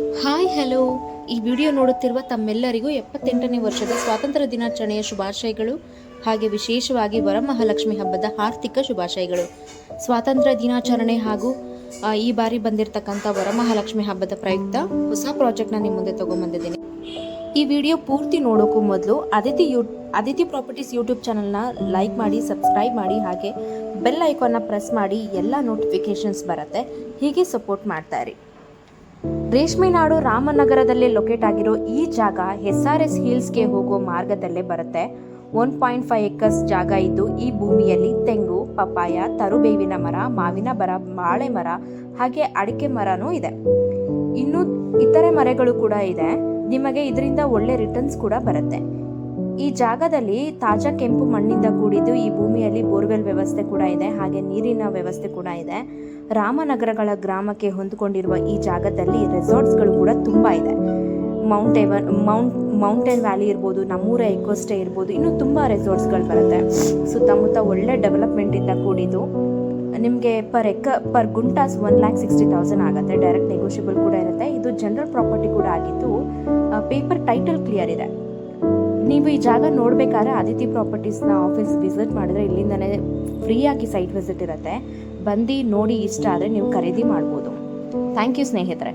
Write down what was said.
Hi hello ಈ video ನೋಡುತ್ತಿರುವ ತಮ್ಮೆಲ್ಲರಿಗೂ ಎಪ್ಪತ್ತೆಂಟನೇ ವರ್ಷದ ಸ್ವಾತಂತ್ರ್ಯ ದಿನಾಚರಣೆಯ ಶುಭಾಶಯಗಳು, ಹಾಗೆ ವಿಶೇಷವಾಗಿ ವರಮಹಾಲಕ್ಷ್ಮಿ ಹಬ್ಬದ ಆರ್ಥಿಕ ಶುಭಾಶಯಗಳು. ಸ್ವಾತಂತ್ರ್ಯ ದಿನಾಚರಣೆ ಹಾಗೂ ಈ ಬಾರಿ ಬಂದಿರತಕ್ಕಂಥ ವರಮಹಾಲಕ್ಷ್ಮಿ ಹಬ್ಬದ ಪ್ರಯುಕ್ತ ಹೊಸ ಪ್ರಾಜೆಕ್ಟ್ನ ನಿಮ್ಮ ಮುಂದೆ ತಗೊಂಬಂದಿದ್ದೀನಿ. ಈ ವಿಡಿಯೋ ಪೂರ್ತಿ ನೋಡೋಕ್ಕೂ ಮೊದಲು Aditi you, Aditi properties YouTube ಚಾನಲ್ನ ಲೈಕ್ ಮಾಡಿ, ಸಬ್ಸ್ಕ್ರೈಬ್ ಮಾಡಿ, ಹಾಗೆ ಬೆಲ್ ಐಕಾನ್ನ ಪ್ರೆಸ್ ಮಾಡಿ, ಎಲ್ಲ ನೋಟಿಫಿಕೇಷನ್ಸ್ ಬರುತ್ತೆ. ಹೀಗೆ ಸಪೋರ್ಟ್ ಮಾಡ್ತಾ ರೇಷ್ಮೆ ನಾಡು ರಾಮನಗರದಲ್ಲಿ ಲೊಕೇಟ್ ಆಗಿರೋ ಈ ಜಾಗ ಎಸ್ ಆರ್ ಎಸ್ ಹಿಲ್ಸ್ಗೆ ಹೋಗೋ ಮಾರ್ಗದಲ್ಲೇ ಬರುತ್ತೆ. ಒನ್ ಪಾಯಿಂಟ್ ಫೈವ್ ಎಕರ್ಸ್ ಜಾಗ ಇದ್ದು ಈ ಭೂಮಿಯಲ್ಲಿ ತೆಂಗು, ಪಪ್ಪಾಯ, ತರುಬೇವಿನ ಮರ, ಮಾವಿನ ಮರ ಬಾಳೆ ಮರ, ಹಾಗೆ ಅಡಿಕೆ ಮರನೂ ಇದೆ. ಇನ್ನು ಇತರೆ ಮರಗಳು ಕೂಡ ಇದೆ. ನಿಮಗೆ ಇದರಿಂದ ಒಳ್ಳೆ ರಿಟರ್ನ್ಸ್ ಕೂಡ ಬರುತ್ತೆ. ಈ ಜಾಗದಲ್ಲಿ ತಾಜಾ ಕೆಂಪು ಮಣ್ಣಿಂದ ಕೂಡಿದ್ದು ಈ ಭೂಮಿಯಲ್ಲಿ ಬೋರ್ವೆಲ್ ವ್ಯವಸ್ಥೆ ಕೂಡ ಇದೆ, ಹಾಗೆ ನೀರಿನ ವ್ಯವಸ್ಥೆ ಕೂಡ ಇದೆ. ರಾಮನಗರಗಳ ಗ್ರಾಮಕ್ಕೆ ಹೊಂದಿಕೊಂಡಿರುವ ಈ ಜಾಗದಲ್ಲಿ ರೆಸಾರ್ಟ್ಸ್ಗಳು ಕೂಡ ತುಂಬ ಇದೆ. Mount ever, mount, mountain valley ಇರ್ಬೋದು, ನಮ್ಮೂರ ಎಕೋಸ್ಟೇ ಇರ್ಬೋದು, ಇನ್ನೂ ತುಂಬ ರೆಸಾರ್ಟ್ಸ್ಗಳು ಬರುತ್ತೆ. ಸುತ್ತಮುತ್ತ ಒಳ್ಳೆ ಡೆವಲಪ್ಮೆಂಟಿಂದ ಕೂಡಿದ್ದು. ನಿಮಗೆ per acre, per guntas one lakh sixty thousand ಆಗುತ್ತೆ, ಡೈರೆಕ್ಟ್ ನೆಗೋಷಿಯಬಲ್ ಕೂಡ ಇರುತ್ತೆ. ಇದು ಜನರಲ್ ಪ್ರಾಪರ್ಟಿ ಕೂಡ ಆಗಿದ್ದು ಪೇಪರ್ ಟೈಟಲ್ ಕ್ಲಿಯರ್ ಇದೆ. ನೀವು ಈ ಜಾಗ ನೋಡಬೇಕಾದ್ರೆ ಅದಿತಿ ಪ್ರಾಪರ್ಟೀಸ್ನ ಆಫೀಸ್ ವಿಸಿಟ್ ಮಾಡಿದ್ರೆ ಇಲ್ಲಿಂದನೇ ಫ್ರೀಯಾಗಿ ಸೈಟ್ ವಿಸಿಟ್ ಇರುತ್ತೆ. ಬಂದು ನೋಡಿ ಇಷ್ಟ ಆದರೆ ನೀವು ಖರೀದಿ ಮಾಡ್ಬೋದು. ಥ್ಯಾಂಕ್ ಯು ಸ್ನೇಹಿತರೆ.